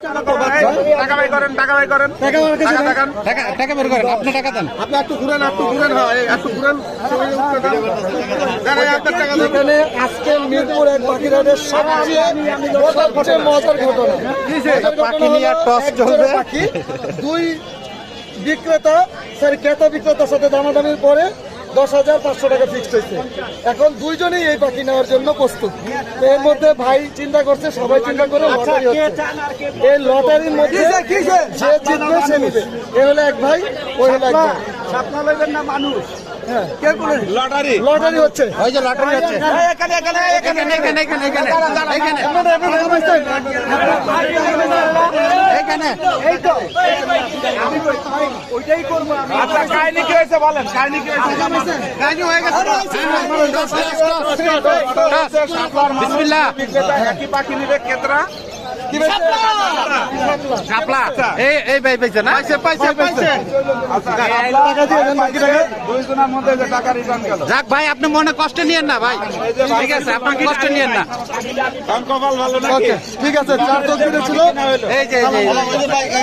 টাকা বাই করেন টাকা বাই করেন টাকা আমার কাছে টাকা টাকা টাকা বের করেন আপনি টাকা দেন। আপনি একটু ঘুরেন একটু ঘুরেন হ্যাঁ একটু ঘুরেন। এখানে আজকে মিরপুর এক পাখিরাটের সবচেয়ে সবচেয়ে মজার ঘটনা। পাখি নিয়ে হলো টস চলবে। পাখি দুই বিক্রেতা সরি ক্রেতা বিক্রেতার সাথে দামাদামির পরে দশ হাজার পাঁচশো টাকা ফিক্সড হয়েছে। এখন দুইজনেই এই পাখি নেওয়ার জন্য প্রস্তুত। এর মধ্যে ভাই চিন্তা করছে সবাই চিন্তা করে লটারি হচ্ছে। এই লটারির মধ্যে যে জিতবে সে নিবে। এ হলো এক ভাই ওই হলো এক ভাই। লইবেন না মানুষ? লটারি। লটারি হচ্ছে। ওই যে লটারি হচ্ছে। এখানে এখানে এখানে এখানে এখানে এখানে এখানে আপনারা এখানে। নামাইছেন? এখানে। আচ্ছা কাহিনী কি হয়েছে বলেন? কাহিনী কি হয়েছে? কাহিনী হয়ে গেছে। বিসমিল্লাহ। বিক্রেতা একই নিবে কেতরা? শাপলা! এই এই ভাই পাইছে না? পাইছে পাইছে আচ্ছা যাক ভাই আপনি মনে কষ্ট নিয়েন না ভাই। ঠিক আছে আপনি কষ্ট নিয়েন না। কারণ কপাল ভালো নাকি? ওকে ঠিক আছে চার দশ মিনিট ছিল। এই যে এই যে, এই যে।